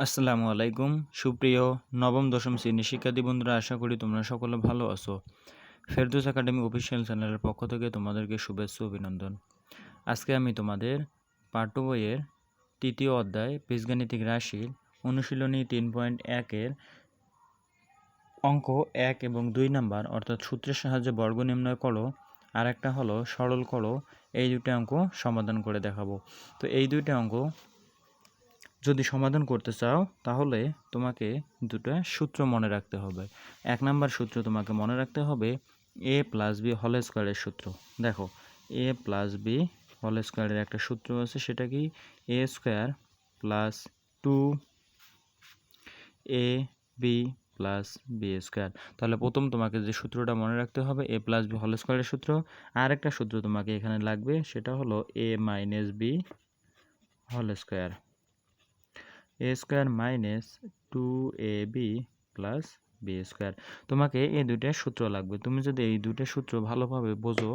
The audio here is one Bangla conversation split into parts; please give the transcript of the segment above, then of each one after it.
আসসালামু আলাইকুম। সুপ্রিয় নবম, দশম শ্রেণির শিক্ষার্থী বন্ধুরা, আশা করি তোমরা সকলে ভালো আছো। ফেরদৌস একাডেমি অফিসিয়াল চ্যানেলের পক্ষ থেকে তোমাদেরকে শুভেচ্ছা অভিনন্দন। আজকে আমি তোমাদের পাঠ্য বইয়ের তৃতীয় অধ্যায়, বীজগাণিতিক রাশির অনুশীলনী তিন পয়েন্ট একের অঙ্ক এক এবং দুই নাম্বার, অর্থাৎ সূত্রের সাহায্যে বর্গ নির্ণয় করো। আর একটা হলো সরল করো। এই দুটো অঙ্ক সমাধান করে দেখাবো। তো এই দুইটা অঙ্ক যদি সমাধান করতে চাও, তাহলে তোমাকে দুটো সূত্র মনে রাখতে হবে। এক নাম্বার সূত্র তোমাকে মনে রাখতে হবে এ প্লাস বি হল স্কোয়ারের সূত্র। দেখো এ প্লাস বি হল স্কোয়ারের একটা সূত্র আছে, সেটা কি? A square plus two A B plus B square তাহলে প্রথম তোমাকে যে সূত্রটা মনে রাখতে হবে এ প্লাস বি হল স্কোয়ারের সূত্র। আর একটা সূত্র তোমাকে এখানে লাগবে, সেটা হলো এ মাইনাস বি হল square A square minus two A B plus B square তোমাকে এই দুইটা সূত্র লাগবে। তুমি যদি এই দুইটা সূত্র ভালোভাবে বোঝো,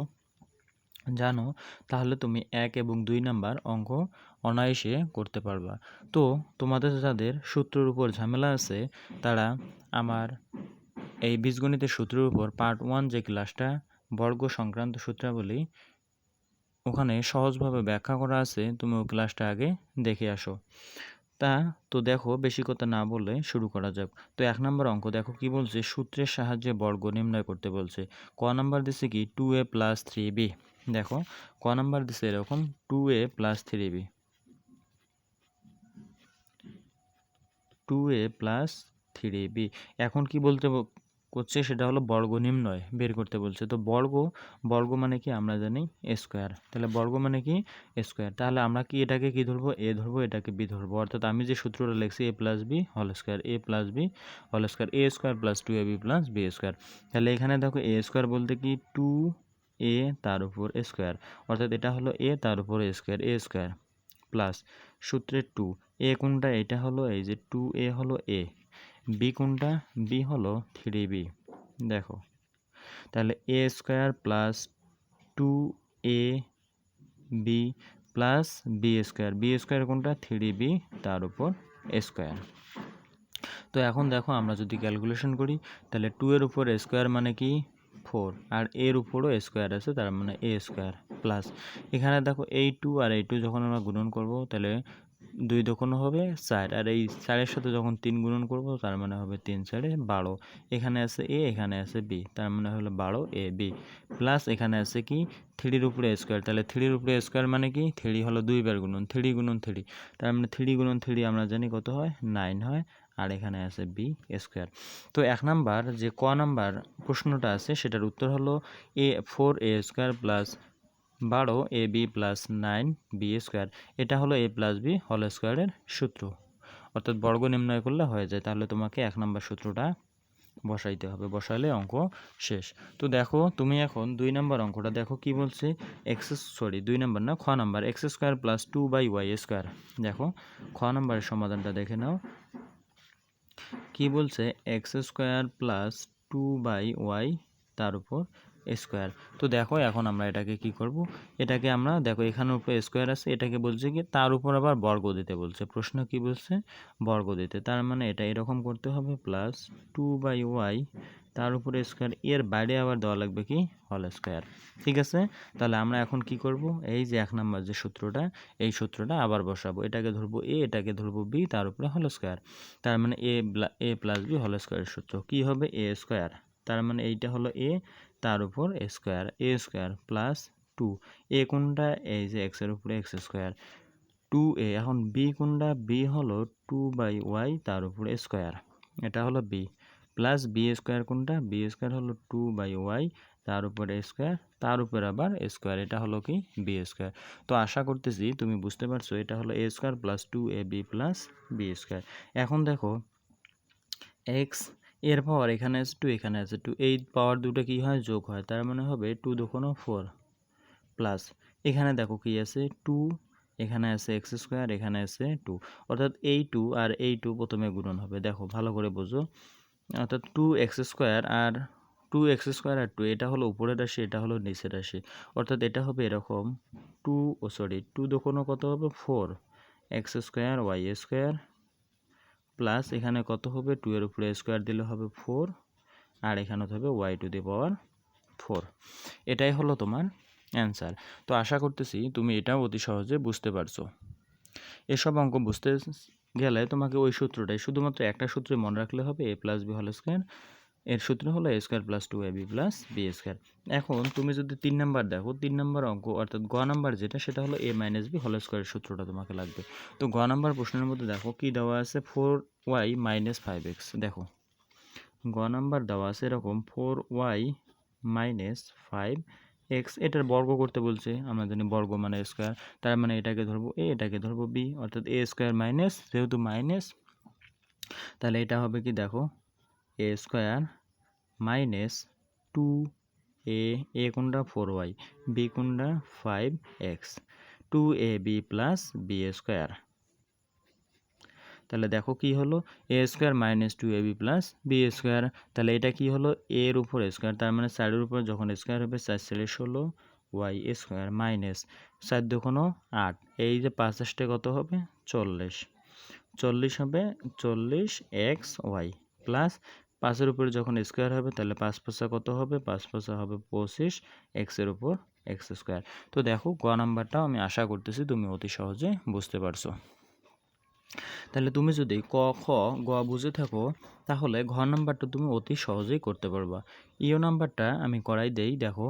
জানো, তাহলে তুমি এক এবং দুই নাম্বার অঙ্ক অনায়াসে করতে পারবা। তো, তোমাদের যাদের সূত্রের উপর ঝামেলা আছে, তারা আমার এই বীজগণিতের সূত্রের উপর পার্ট ওয়ান যে ক্লাসটা বর্গ সংক্রান্ত সূত্রাবলী, ওখানে সহজভাবে ব্যাখ্যা করা আছে, তুমি ওই ক্লাসটা আগে দেখে আসো। তা তো দেখো বেশি কথা না বলে শুরু করা যাক। তো এক নম্বর অঙ্ক দেখো কি বলছে? সূত্রের সাহায্যে বর্গ নির্ণয় করতে বলছে। ক নাম্বার দিছে কি? Two A plus three B দেখো, ক নাম্বার দিছে এরকম two A plus three B two A plus three B এখন কি বলতে করছে সেটা হলো বর্গ নির্ণয় বের করতে বলছে। তো বর্গ বর্গ মানে কি আমরা জানি স্কোয়ার। তাহলে বর্গ মানে কি? স্কোয়ার। তাহলে আমরা কি এটাকে কি ধরবো? এ ধরবো, এটাকে বি ধরবো। অর্থাৎ আমি যে সূত্রটা লিখছি এ প্লাস বি হল স্কোয়ার, এ প্লাস বি হল square, A square plus two A B plus B square. তাহলে এখানে দেখো এ স্কোয়ার বলতে কি? টু এ তার উপর স্কোয়ার। অর্থাৎ এটা হলো এ তার উপর স্কোয়ার, এ স্কোয়ার প্লাস সূত্রের টু। এ কোনটা? এটা হলো এই যে টু এ হলো এ। বি কোনটা? বি হলো থ্রি বি দেখো, তাহলে A square plus two A B plus B square B square কোনটা? থ্রি বি তার উপর স্কোয়ার তো এখন দেখো, আমরা যদি ক্যালকুলেশন করি, তাহলে টু এর উপর স্কোয়ার মানে কি? ফোর আর এর উপরও স্কোয়ার আছে, তার মানে এ স্কোয়ার প্লাস এখানে দেখো এই টু আর এই টু যখন আমরা গুণন করব, তাহলে দুই দোকানো হবে চার, আর এই চারের সাথে যখন তিন গুণন করব, তার মানে হবে তিন চারে বারো। এখানে আছে এ, এখানে আছে বি, তার মানে হলো বারো এ, বি। প্লাস এখানে আছে কি? থ্রির উপরে স্কোয়ার। তাহলে থ্রির উপরে স্কোয়ার মানে কি? থ্রি হলো দুইবার গুণন, থ্রি গুণন থ্রি। তার মানে থ্রি গুণন থ্রি আমরা জানি কত হয়? নাইন হয়, আর এখানে আছে বি স্কোয়ার। তো এক নাম্বার, যে ক নাম্বার প্রশ্নটা আছে, সেটার উত্তর হলো A, four A square plus বারো A B plus nine B square. এটা হলো এ প্লাস বি হল স্কোয়ারের সূত্র। অর্থাৎ বর্গ নির্ণয় করলে হয়ে যায়। তাহলে তোমাকে এক নম্বর সূত্রটা বসাইতে হবে। বসালে অঙ্ক শেষ। তো দেখো, তুমি এখন দুই নম্বর অঙ্কটা দেখো কি বলছে? এক্স, সরি, দুই নম্বর না, খ number. X square plus two by Y square. দেখো, খ নাম্বারের সমাধানটা দেখে নাও। কি বলছে? X square plus two by Y, তার উপর স্কোয়ার। তো দেখো এখন আমরা এটাকে কি করব? এটাকে আমরা, দেখো এখানের উপরে স্কোয়ার আছে, এটাকে বলছে কি, তার উপর আবার বর্গ দিতে বলছে। প্রশ্ন কি বলছে? বর্গ দিতে। তার মানে এটা এরকম করতে হবে প্লাস টু বাই ওয়াই তার উপরে স্কোয়ার, এর বাইরে আবার দেওয়া লাগবে কি? হল স্কোয়ার ঠিক আছে? তাহলে আমরা এখন কি করব? এই যে এক নম্বর যে সূত্রটা, এই সূত্রটা আবার বসাবো। এটাকে ধরবো এ এটাকে ধরবো বি তার উপরে হল স্কোয়ার তার মানে এ এ প্লাস বি হল স্কোয়ারের সূত্র। কি হবে? এ স্কোয়ার তার মানে এইটা হলো এ তার উপর square A square plus two A কোনটা? এই যে এক্সের উপরে এক্স স্কোয়ার টু এ এখন বি কোনটা? বি হলো টু বাই ওয়াই তার উপরে স্কোয়ার এটা হলো বি প্লাস বি স্কোয়ার কোনটা? বি স্কোয়ার হলো টু বাই ওয়াই তার উপরে স্কোয়ার তার উপর আবার স্কোয়ার এটা হলো কি? বি স্কোয়ার তো আশা করতেছি তুমি বুঝতে পারছ, এটা হলো A square plus two A B plus B square এখন দেখো এক্স এর পাওয়ার এখানে আছে টু এখানে আছে টু এই পাওয়ার দুটো কি হয়? যোগ হয়। তার মানে হবে টু দুকোনো ফোর প্লাস এখানে দেখো কি আছে? টু এখানে আছে এক্স স্কোয়ার এখানে আছে টু অর্থাৎ এই টু আর এই টু প্রথমে গুণন হবে। দেখো, ভালো করে বোঝো। অর্থাৎ টু এক্স স্কোয়ার আর টু এক্স স্কোয়ার আর টু এটা হলো উপরের রাশি, এটা হলো নিচের রাশি। অর্থাৎ এটা হবে এরকম টু ও সরি টু দোকানো কত হবে? Four X square Y square plus এখানে কত হবে? টু এর উপরে স্কোয়ার দিলে হবে ফোর আর এখানে হবে Y to the power four এটাই হলো তোমার অ্যান্সার তো আশা করতেছি তুমি এটাও অতি সহজে বুঝতে পারছ। এসব অঙ্ক বুঝতে গেলে তোমাকে ওই সূত্রটাই, শুধুমাত্র একটা সূত্রে মনে রাখলে হবে এ প্লাস বি হল স্কোয়ার এর সূত্র হলো A square plus two A B plus B square এখন তুমি যদি তিন নাম্বার দেখো, তিন নাম্বার অঙ্ক, অর্থাৎ গ নাম্বার যেটা, সেটা হলো এ মাইনাস বি হোল স্কোয়ারের সূত্রটা তোমাকে লাগবে। তো গ নাম্বার প্রশ্নের মধ্যে দেখো, কি দেওয়া আছে? Four Y minus five X দেখো। গ নাম্বার দেওয়া আছে এরকম four Y minus five X এটার বর্গ করতে বলছে, আমরা জানি বর্গ মানে স্কোয়ার তার মানে এটাকে ধরবো এ এটাকে ধরবো বি অর্থাৎ এ স্কোয়ার মাইনাস যেহেতু মাইনাস তাহলে এটা হবে কি দেখো A square minus two A A কোনটা ফোর ওয়াই বি কোনটা five X two A B plus B square তাহলে দেখো কি হলো? A square minus two A B plus B square তাহলে এটা কি হলো? এর উপর স্কোয়ার তার মানে সাইডের উপর যখন স্কোয়ার হবে চার ছেলে ষোলো ওয়াই স্কোয়ার মাইনাস চার দুখনো আট। এই যে পাঁচ আসতে কত হবে? চল্লিশ। চল্লিশ হবে, চল্লিশ এক্স ওয়াই প্লাস পাঁচের উপরে যখন স্কোয়ার হবে, তাহলে পাঁচ পয়সা কত হবে? পাঁচ পয়সা হবে পঁচিশ এক্সের উপর এক্স স্কোয়ার তো দেখো, গ নাম্বারটাও আমি আশা করতেছি তুমি অতি সহজে বুঝতে পারছ। তাহলে তুমি যদি ক, খ, গ বুঝে থাকো, তাহলে ঘ নাম্বারটা তুমি অতি সহজেই করতে পারবা। ইও নাম্বারটা আমি করাই দেই, দেখো।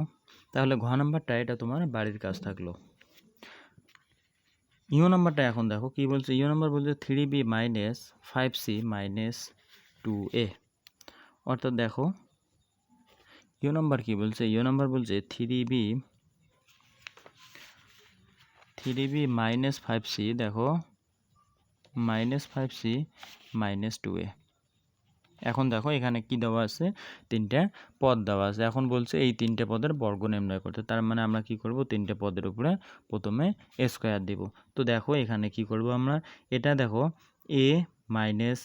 তাহলে ঘ নাম্বারটা, এটা তোমার বাড়ির কাজ থাকল। ইও নাম্বারটা এখন দেখো, কি বলছে? ইও নাম্বার বলছে three B minus five C minus two A অর্থাৎ দেখো ইও নাম্বার কি বলছে? ইও নাম্বার বলছে three B three B minus five C দেখো minus five C minus two A এখন দেখো এখানে কি দেওয়া আছে? তিনটে পদ দেওয়া আছে। এখন বলছে এই তিনটে পদের বর্গ নির্ণয় করতে। তার মানে আমরা কি করব? তিনটে পদের উপরে প্রথমে স্কোয়ার দিব। তো দেখো এখানে কি করব আমরা? এটা দেখো A minus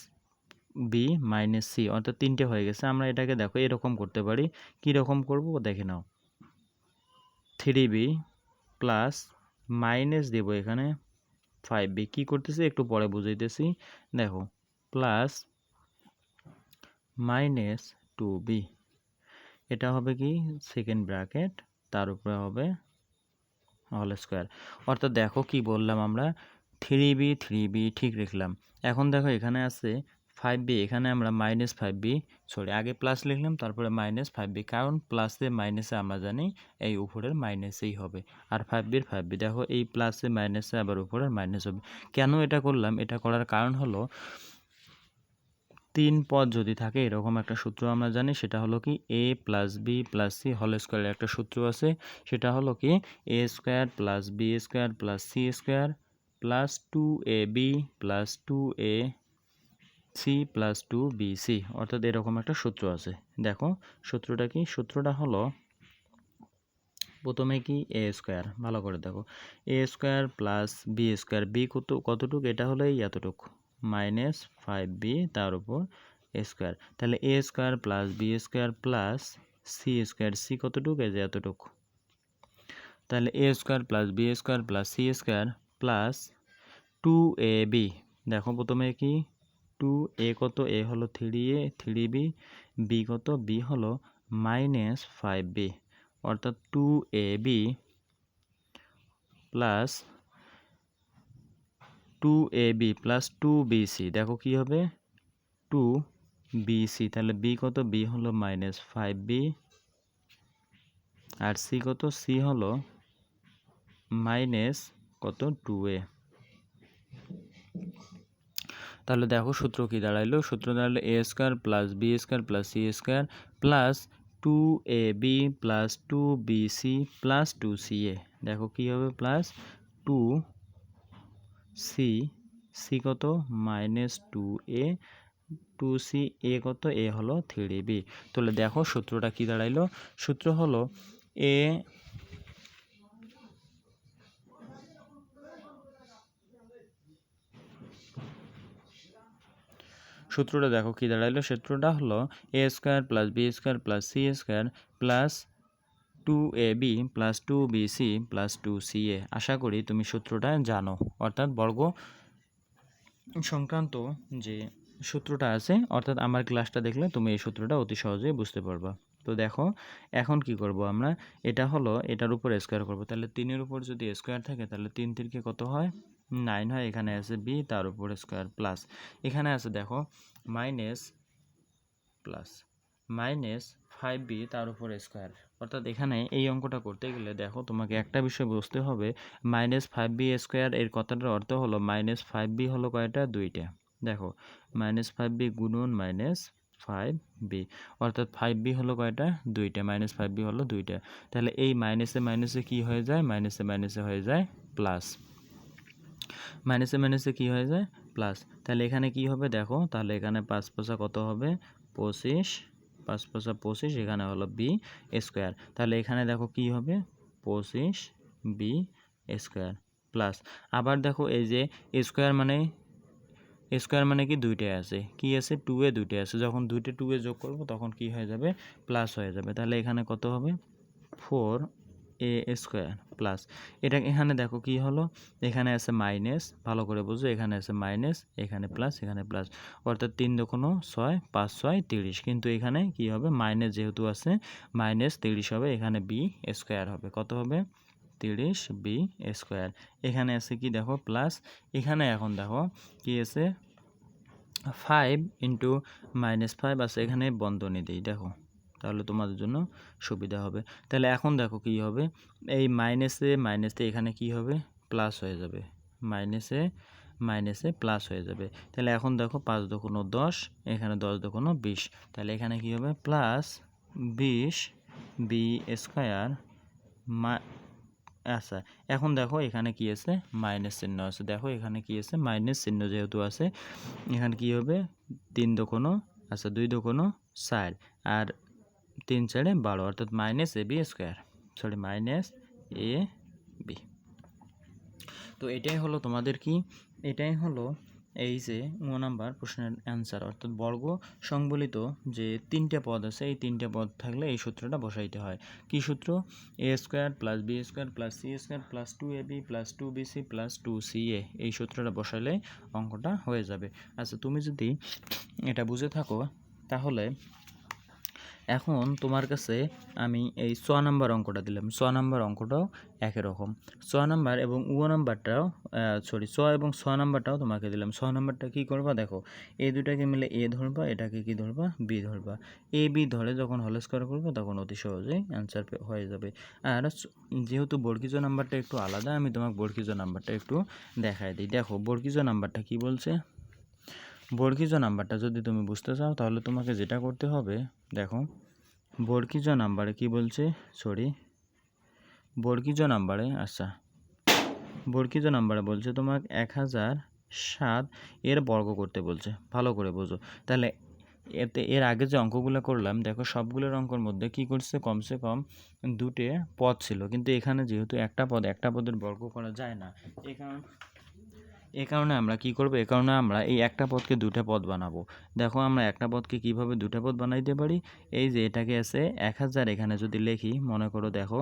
B minus C অর্থাৎ তিনটে হয়ে গেছে। আমরা এটাকে দেখো, এরকম করতে পারি। কি রকম করব? দেখে নাও। থ্রি বি প্লাস মাইনাস দেব এখানে ফাইভ বি কী করতেছি? একটু পরে বুঝাইতেছি। দেখো প্লাস মাইনাস টু বি এটা হবে কি? সেকেন্ড ব্র্যাকেট তার উপরে হবে হল স্কোয়ার অর্থাৎ দেখো কি বললাম আমরা? থ্রি বি থ্রি বি ঠিক রেখলাম। এখন দেখো এখানে আছে ফাইভ বি এখানে আমরা মাইনাস ফাইভ বি সরি আগে প্লাস লিখলাম, তারপরে মাইনাস ফাইভ বি কারণ প্লাসে মাইনাসে আমরা জানি এই উপরের মাইনাসেই হবে, আর ফাইভ বির ফাইভ বি দেখো এই প্লাসে মাইনাসে আবার উপরের মাইনাস হবে। কেন এটা করলাম? এটা করার কারণ হলো, তিন পদ যদি থাকে, এরকম একটা সূত্র আমরা জানি, সেটা হলো কি A plus B plus C হল স্কোয়ারের একটা সূত্র আছে, সেটা হলো কি A square plus B square plus C square plus two A B plus two A C plus two B C অর্থাৎ এরকম একটা সূত্র আছে। দেখো, সূত্রটা কি? সূত্রটা হলো প্রথমে কি? এ স্কোয়ার ভালো করে দেখো। A square plus B square B কত, কতটুকু? এটা হলো এই এতটুকু। মাইনাস ফাইভ বি তার উপর এ স্কোয়ার তাহলে A square plus B square plus C square C কতটুকু? এই যে এতটুকু। তাহলে A square plus B square plus C square plus two A B দেখো প্রথমে কি? টু এ কত? এ হলো three A three B B কত? বি হলো মাইনাস ফাইভ বি অর্থাৎ two A B plus two A B plus two B C দেখো কি হবে? টু বি সি তাহলে বি কত? বি হলো মাইনাস ফাইভ বি আর সি কত? সি হলো মাইনাস কত? টু এ তাহলে দেখো সূত্র কি দাঁড়াইলো? সূত্র দাঁড়াল A square plus B square plus C square plus two A B plus two B C plus two C A দেখো কী হবে? প্লাস টু সি সি কত? Minus two A two C A কত? এ হলো থ্রি বি তাহলে দেখো সূত্রটা কি দাঁড়াইলো? সূত্র হলো এ সূত্রটা দেখো কি দাঁড়াইলো? সূত্রটা হলো A square plus B square plus C square plus two A B plus two B C plus two C A আশা করি তুমি সূত্রটা জানো। অর্থাৎ বর্গ সংক্রান্ত যে সূত্রটা আছে, অর্থাৎ আমার ক্লাসটা দেখলে তুমি এই সূত্রটা অতি সহজেই বুঝতে পারবা। তো দেখো, এখন কি করব আমরা? এটা হলো এটার উপর স্কোয়ার করব। তাহলে তিনের উপর যদি স্কোয়ার থাকে, তাহলে তিন তিনকে কত হয়? নাইন হয়, এখানে আছে বি, তার উপর স্কোয়ার প্লাস। এখানে আছে দেখো, minus plus, minus five B, তার উপর স্কোয়ার। অর্থাৎ এখানে এই অঙ্কটা করতে গেলে দেখো, তোমাকে একটা বিষয় বুঝতে হবে, মাইনাস ফাইভ বি স্কোয়ার এর কথাটার অর্থ হলো মাইনাস ফাইভ বি হলো কয়টা? দুইটা। দেখো, মাইনাস ফাইভ বি গুণন মাইনাস ফাইভ বি, অর্থাৎ ফাইভ বি হলো কয়টা? দুইটা। মাইনাস ফাইভ বি হলো দুইটা। তাহলে এই মাইনাসে মাইনাসে কি হয়ে যায়? মাইনাসে মাইনাসে হয়ে যায় প্লাস। মাইনাসে মাইনাসে কি হয়ে যায়? প্লাস তাহলে এখানে কি হবে দেখো? তাহলে এখানে পাঁচ পয়সা কত হবে? পঁচিশ। পাঁচ পয়সা পঁচিশ, এখানে হলো বি স্কোয়ার তাহলে এখানে দেখো কি হবে? পঁচিশ বি স্কোয়ার প্লাস আবার দেখো এই যে স্কোয়ার মানে স্কোয়ার মানে কি দুইটাই আছে। কি আছে? টু এ দুইটাই আছে। যখন দুইটা টু এ যোগ করব, তখন কি হয়ে যাবে? প্লাস হয়ে যাবে। তাহলে এখানে কত হবে? ফোর এ স্কোয়ার প্লাস এটা এখানে দেখো কি হলো? এখানে আছে মাইনাস ভালো করে বুঝো, এখানে আছে মাইনাস এখানে প্লাস এখানে প্লাস অর্থাৎ তিন দোকানো ছয়, পাঁচ ছয়, তিরিশ। কিন্তু এখানে কি হবে? মাইনাস যেহেতু আছে মাইনাস তিরিশ হবে, এখানে বি স্কোয়ার হবে। কত হবে? তিরিশ বি স্কোয়ার এখানে আছে কি দেখো? প্লাস এখানে এখন দেখো কি আছে? ফাইভ ইন্টু মাইনাস ফাইভ আছে এখানে বন্ধনী দিই, দেখো। তাহলে তোমাদের জন্য সুবিধা হবে। তাহলে এখন দেখো কি হবে? এই মাইনাসে মাইনাসে এখানে কি হবে? প্লাস হয়ে যাবে। মাইনাসে মাইনাসে প্লাস হয়ে যাবে। তাহলে এখন দেখো পাঁচ দোকানো দশ, এখানে দশ দোকানো বিশ। তাহলে এখানে কি হবে? প্লাস বিশ বি স্কোয়ার মা আচ্ছা এখন দেখো এখানে কি আছে? মাইনাস চিহ্ন আছে। দেখো এখানে কি আছে? মাইনাস চিহ্ন যেহেতু আছে, এখানে কি হবে? তিন দোকানো আচ্ছা দুই দোকানো চার আর তিন চারে বারো অর্থাৎ minus A B square sorry minus A B তো এটাই হলো তোমাদের কি এটাই হলো এই যে ও নাম্বার প্রশ্নের অ্যান্সার অর্থাৎ বর্গ সংবলিত যে তিনটে পদ আছে, এই তিনটে পদ থাকলে এই সূত্রটা বসাইতে হয়। কি সূত্র? A square plus B square plus C square plus two A B plus two B C plus two C A এই সূত্রটা বসাইলে অঙ্কটা হয়ে যাবে। আচ্ছা তুমি যদি এটা বুঝে থাকো, তাহলে এখন তোমার কাছে আমি এই ছ নাম্বার অঙ্কটা দিলাম। ছ নাম্বার অঙ্কটাও একই রকম। ছ নাম্বার এবং উ নাম্বারটাও সরি ছ এবং ছ নাম্বারটাও তোমাকে দিলাম। ছ নাম্বারটা কী করবা? দেখো এই দুটাকে মিলে এ ধরবা, এটাকে কি ধরবা? বি ধরবা। এ, বি ধরে যখন হল স্কোয়ার করবে, তখন অতি সহজেই অ্যান্সার হয়ে যাবে। আর যেহেতু বর্গিজ নাম্বারটা একটু আলাদা, আমি তোমাকে বর্গিজ নাম্বারটা একটু দেখাই দিই। দেখো, বর্গিজ নাম্বারটা কি বলছে? বর্গিজ নাম্বারটা যদি তুমি বুঝতে চাও, তাহলে তোমাকে যেটা করতে হবে, দেখো বর্গিজ নাম্বারে কি বলছে? সরি বর্গিজ নাম্বারে আচ্ছা বর্গিজ নাম্বারে বলছে তোমাকে এক হাজার সাত এর বর্গ করতে বলছে। ভালো করে বোঝো। তাহলে এতে, এর আগে যে অঙ্কগুলো করলাম, দেখো, সবগুলোর অঙ্কর মধ্যে কি করছে? কমসে কম দুটে পদ ছিল। কিন্তু এখানে যেহেতু একটা পদ, একটা পদের বর্গ করা যায় না এই কারণ এ কারণে আমরা কি করব? এ কারণে আমরা এই একটা পদকে দুটা পদ বানাবো। দেখো আমরা একটা পদকে কীভাবে দুটা পদ বানাইতে পারি? এই যে এটাকে আছে এক হাজার, এখানে যদি লিখি, মনে করো দেখো,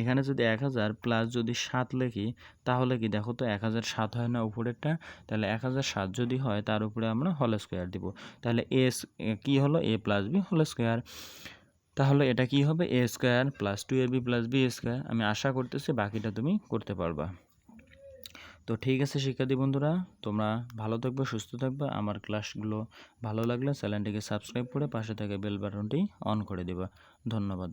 এখানে যদি এক হাজার প্লাস যদি সাত লিখি, তাহলে কি দেখো তো এক হাজার সাত হয় না উপরেরটা? তাহলে এক হাজার সাত যদি হয়, তার উপরে আমরা হল স্কোয়ার দিব। তাহলে এ কি হলো? এ প্লাস বি হল স্কোয়ার তাহলে এটা কি হবে? A square plus two A B plus B square আমি আশা করতেছি বাকিটা তুমি করতে পারবা। তো ঠিক আছে, শিক্ষার্থী বন্ধুরা, তোমরা ভালো থাকবে, সুস্থ থাকবে। আমার ক্লাসগুলো ভালো লাগলে চ্যানেলটিকে সাবস্ক্রাইব করে পাশে থাকা বেল বাটনটি অন করে দেবা। ধন্যবাদ।